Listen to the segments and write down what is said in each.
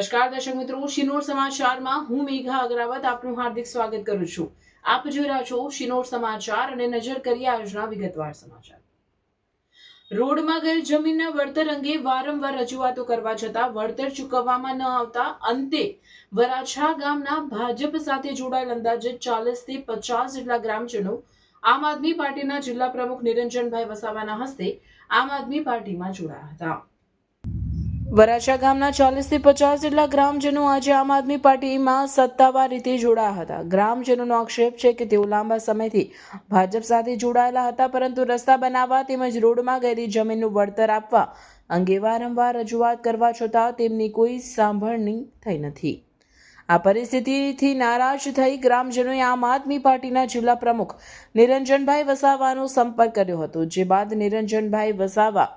નમસ્કાર, દર્શક મિત્રો. શિનોર સમાચારમાં હું મેઘા અગ્રાવત આપનું હાર્દિક સ્વાગત કરું છું. આપ જોઈ રહ્યા છો શિનોર સમાચાર અને નજર કરીએ આજના વિગતવાર સમાચાર. રોડમાં ગયેલ જમીનના વળતર અંગે વારંવાર રજૂઆતો કરવા છતાં વળતર ચૂકવવામાં ન આવતા અંતે વરાછા ગામના ભાજપ સાથે જોડાયેલ અંદાજે ચાલીસથી પચાસ જેટલા ગ્રામજનો આમ આદમી પાર્ટીના જિલ્લા પ્રમુખ નિરંજનભાઈ વસાવાના હસ્તે આમ આદમી પાર્ટીમાં જોડાયા હતા. વરાછા ગામના ચાલીસથી પચાસ જેટલા ગ્રામજનો આજે આમ આદમી પાર્ટીમાં સત્તાવાર રીતે જોડાયા હતા. ગ્રામજનોનો આક્ષેપ છે કે તેઓ લાંબા સમયથી ભાજપ સાથે જોડાયેલા હતા, પરંતુ રસ્તા બનાવવા તેમજ રોડમાં ગયેલી જમીનનું વળતર આપવા અંગે વારંવાર રજૂઆત કરવા છતાં તેમની કોઈ સાંભળણી થઈ નથી. આ પરિસ્થિતિથી નારાજ થઈ ગ્રામજનોએ આમ આદમી પાર્ટીના જિલ્લા પ્રમુખ નિરંજનભાઈ વસાવાનો સંપર્ક કર્યો હતો, જે બાદ નિરંજનભાઈ વસાવા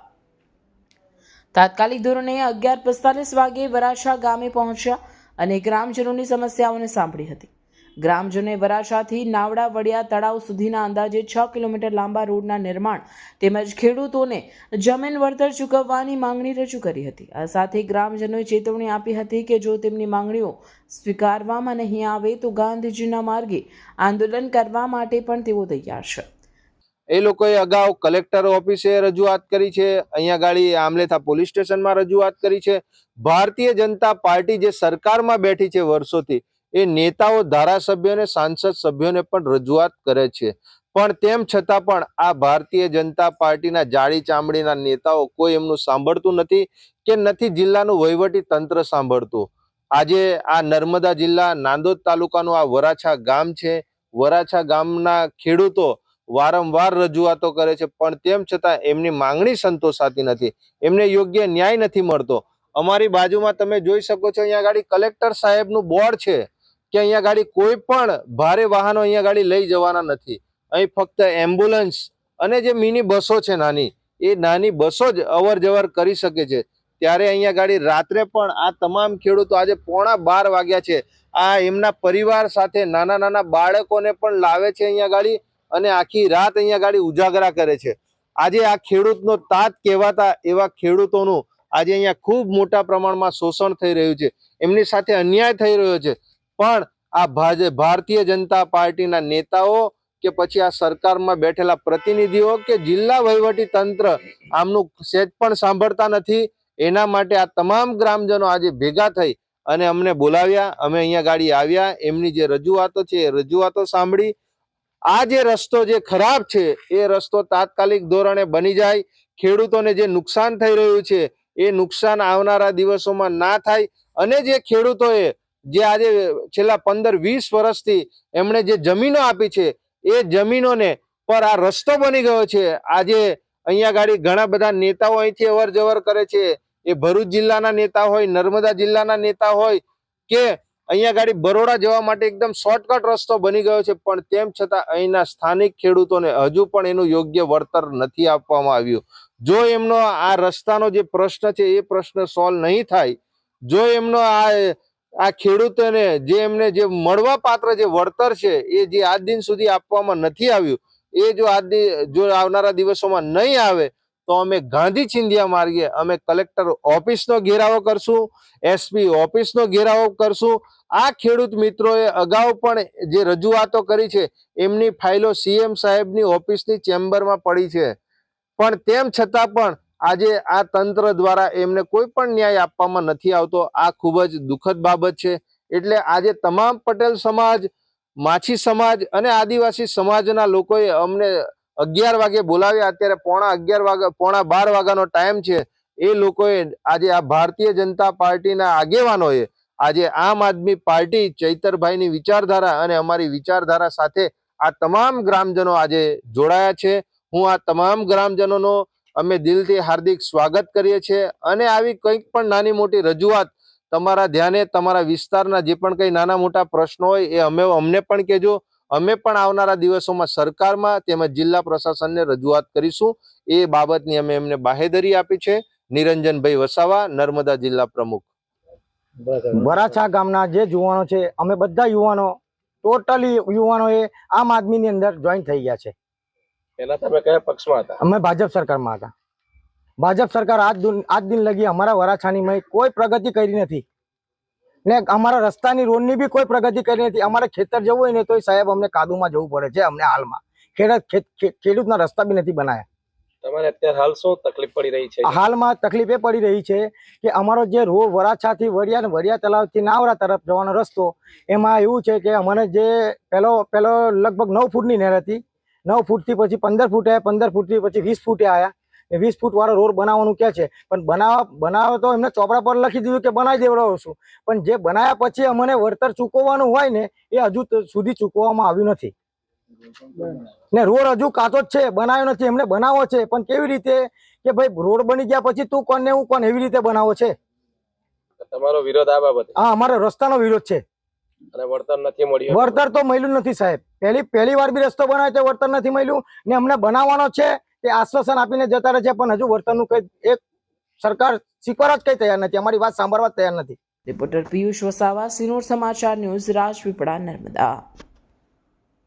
તાત્કાલિક ધોરણે અગિયાર પિસ્તાલીસ વાગે વરાછા ગામે પહોંચ્યા અને ગ્રામજનોની સમસ્યાઓને સાંભળી હતી. ગ્રામજનોએ વરાછાથી નાવડા, વડિયા તળાવ સુધીના અંદાજે છ કિલોમીટર લાંબા રોડના નિર્માણ તેમજ ખેડૂતોને જમીન વળતર ચૂકવવાની માંગણી રજૂ કરી હતી. આ સાથે ગ્રામજનોએ ચેતવણી આપી હતી કે જો તેમની માંગણીઓ સ્વીકારવામાં નહીં આવે તો ગાંધીજીના માર્ગે આંદોલન કરવા માટે પણ તેઓ તૈયાર છે. એ લોકોએ અગાઉ કલેક્ટર ઓફિસે રજૂઆત કરી છે, અહીંયા ગાડી આમલેથા પોલીસ સ્ટેશનમાં રજૂઆત કરી છે. ભારતીય જનતા પાર્ટી જે સરકારમાં બેઠી છે વર્ષોથી, એ નેતાઓ ધારાસભ્યોને સાંસદ સભ્યોને પણ રજૂઆત કરે છે. પણ તેમ છતાં પણ આ ભારતીય જનતા પાર્ટીના જાડી ચામડીના નેતાઓ કોઈ એમનું સાંભળતું નથી કે નથી જિલ્લાનું વહીવટી તંત્ર સાંભળતું. આજે આ નર્મદા જિલ્લા નાંદોદ તાલુકાનું આ વરાછા ગામ છે. વરાછા ગામના ખેડૂતો વારંવાર રજૂઆતો કરે છે, પણ તેમ છતાં એમની માંગણી સંતોષાતી નથી. એમને યોગ્ય ન્યાય નથી મળતો. અમારી બાજુમાં તમે જોઈ શકો છો, અહીંયા ગાડી કલેક્ટર સાહેબનું બોર્ડ છે કે અહીંયા ગાડી કોઈ પણ ભારે વાહનો અહીંયા ગાડી લઈ જવાના નથી. અહીં ફક્ત એમ્બ્યુલન્સ અને જે મિની બસો છે નાની, એ નાની બસો જ અવર જવર કરી શકે છે. ત્યારે અહીંયા ગાડી રાત્રે પણ આ તમામ ખેડૂતો આજે પોણા બાર વાગ્યા છે. આ એમના પરિવાર સાથે નાના નાના બાળકોને પણ લાવે છે અહીંયા ગાડી. અને આખી રાત અહીંયા ગાડી ઉજાગરા કરે છે. આજે આ ખેડૂતનો તાત કહેવાતા એવા ખેડૂતોનું આજે અહીંયા ખૂબ મોટા પ્રમાણમાં શોષણ થઈ રહ્યું છે. એમની સાથે અન્યાય થઈ રહ્યો છે. પણ આ ભારતીય જનતા પાર્ટીના નેતાઓ કે પછી આ સરકારમાં બેઠેલા પ્રતિનિધિઓ કે જિલ્લા વહીવટી તંત્ર આમનું સેજ પણ સાંભળતા નથી. એના માટે આ તમામ ગ્રામજનો આજે ભેગા થઈ અને અમને બોલાવ્યા. અમે અહીંયા ગાડી આવ્યા. એમની જે રજૂઆતો છે એ રજૂઆતો સાંભળી આ જે રસ્તો જે ખરાબ છે, એ રસ્તો તાત્કાલિક ધોરણે બની જાય. ખેડૂતોને જે નુકસાન થઈ રહ્યું છે, એ નુકસાન આવનારા દિવસોમાં ના થાય. અને જે ખેડૂતોએ જે આજે છેલ્લા પંદર વીસ વર્ષથી એમણે જે જમીનો આપી છે, એ જમીનોને પર આ રસ્તો બની ગયો છે. આજે અહીંયા ગાડી ઘણા બધા નેતાઓ અહીંથી અવર જવર કરે છે. એ ભરૂચ જિલ્લાના નેતા હોય, નર્મદા જિલ્લાના નેતા હોય કે અહીંયા ગાડી બરોડા જવા માટે એકદમ શોર્ટકટ રસ્તો બની ગયો છે, પણ તેમ છતાં અહીંના સ્થાનિક ખેડૂતોને હજુ પણ એનું યોગ્ય વળતર નથી આપવામાં આવ્યું. જો એમનો આ રસ્તાનો જે પ્રશ્ન છે, એ પ્રશ્ન સોલ્વ નહીં થાય, જો એમનો આ આ ખેડૂતોને જે એમને જે મળવા પાત્ર જે વળતર છે, એ જે આજ દિન સુધી આપવામાં નથી આવ્યું, એ જો આજ જો આવનારા દિવસોમાં નહીં આવે તો અમે ગાંધી ચિંધિયા માર્ગે અમે કલેક્ટર ઓફિસનો ઘેરાવો કરશું, એસપી ઓફિસનો ઘેરાવો કરશું. આ ખેડૂત મિત્રોએ અગાઉ પણ જે રજૂઆતો કરી છે, એમની ફાઇલો સીએમ સાહેબની ઓફિસની ચેમ્બરમાં પડી છે. પણ તેમ છતાં પણ આજે આ તંત્ર દ્વારા એમને કોઈ પણ ન્યાય આપવામાં નથી આવતો. આ ખૂબ જ દુઃખદ બાબત છે. એટલે આજે તમામ પટેલ સમાજ, માછી સમાજ અને આદિવાસી સમાજના લોકોએ અમને અગિયાર વાગે બોલાવ્યા. અત્યારે પોણા અગિયાર વાગે, પોણા બાર વાગ્યાનો ટાઈમ છે. એ લોકોએ આજે આ ભારતીય જનતા પાર્ટીના આગેવાનોએ આજે આમ આદમી પાર્ટી ચૈતરભાઈની વિચારધારા અને અમારી વિચારધારા સાથે આ તમામ ગ્રામજનો આજે જોડાયા છે. હું આ તમામ ગ્રામજનોનો અમે દિલથી હાર્દિક સ્વાગત કરીએ છીએ અને આવી કંઈક પણ નાની મોટી રજૂઆત તમારા ધ્યાને, તમારા વિસ્તારના જે પણ કંઈ નાના મોટા પ્રશ્નો હોય એ અમે અમને પણ કહેજો. અમે પણ આવનારા દિવસોમાં સરકારમાં તેમજ જિલ્લા પ્રશાસનને રજૂઆત કરીશું. એ બાબતની અમે એમને બાહેધરી આપી છે. નિરંજનભાઈ વસાવા નર્મદા જિલ્લા પ્રમુખ. વરાછા ગામના જે યુવાનો છે અમે બધા યુવાનો ટોટલી યુવાનો એ આમ આદમીની અંદર જોઈન થઈ ગયા છે. પેલા તમે કયા પક્ષમાં હતા? અમે ભાજપ સરકારમાં હતા. ભાજપ સરકાર આજ આજ દિન લગી અમારા વરાછાની કોઈ પ્રગતિ કરી નથી. ને અમારા રસ્તાની રોડની બી કોઈ પ્રગતિ કરી નથી. અમારે ખેતર જવું હોય ને તો સાહેબ અમને કાદુમાં જવું પડે છે અમને હાલમાં. ખેડૂત ખેડૂતના રસ્તા બી નથી બનાયા. તમારે અત્યારે હાલ શું તકલીફ પડી રહી છે? હાલમાં તકલીફ એ પડી રહી છે કે અમારો જે રોડ વરાછાથી વડિયા ને વડિયા તલાવથી નાવરા તરફ જવાનો રસ્તો એમાં એવું છે કે અમારે જે પેલો પેલો લગભગ નવ ફૂટની નહેર હતી. નવ ફૂટથી પછી પંદર ફૂટે પંદર ફૂટથી પછી વીસ ફૂટે આવ્યા. એ વીસ ફૂટ વાળો રોડ બનાવવાનું કે છે. પણ બનાવવા બનાવો તો એમને ચોપડા પર લખી દીધું કે બનાવી દેવડાવું છું. પણ જે બનાવ્યા પછી અમને વળતર ચૂકવવાનું હોય ને એ હજુ સુધી ચૂકવવામાં આવ્યું નથી. ને રોડ હજુ કાચો જ છે બનાવ્યો નથી. એમને બનાવો છે પણ કેવી રીતે કે ભાઈ રોડ બની ગયા પછી તું કોણ ને હું કોણ એવી રીતે બનાવો છે? તમારો વિરોધ આ બાબતે? હા અમારો રસ્તાનો વિરોધ છે. અને વળતર નથી મળ્યું? વળતર તો મળ્યું નથી સાહેબ. પહેલી પહેલી વાર બી રસ્તો બનાવ્યો વળતર નથી મળ્યું. ને અમને બનાવવાનો છે તે આશ્વાસન આપીને જતા રહે છે, પણ હજુ વર્તનનું કઈ એક સરકાર સ્વીકારવા જ કઈ તૈયાર નથી. અમારી વાત સાંભળવા તૈયાર નથી. રિપોર્ટર પિયુષ વસાવા, સિનોર સમાચાર ન્યૂઝ રાજપીપળા, નર્મદા.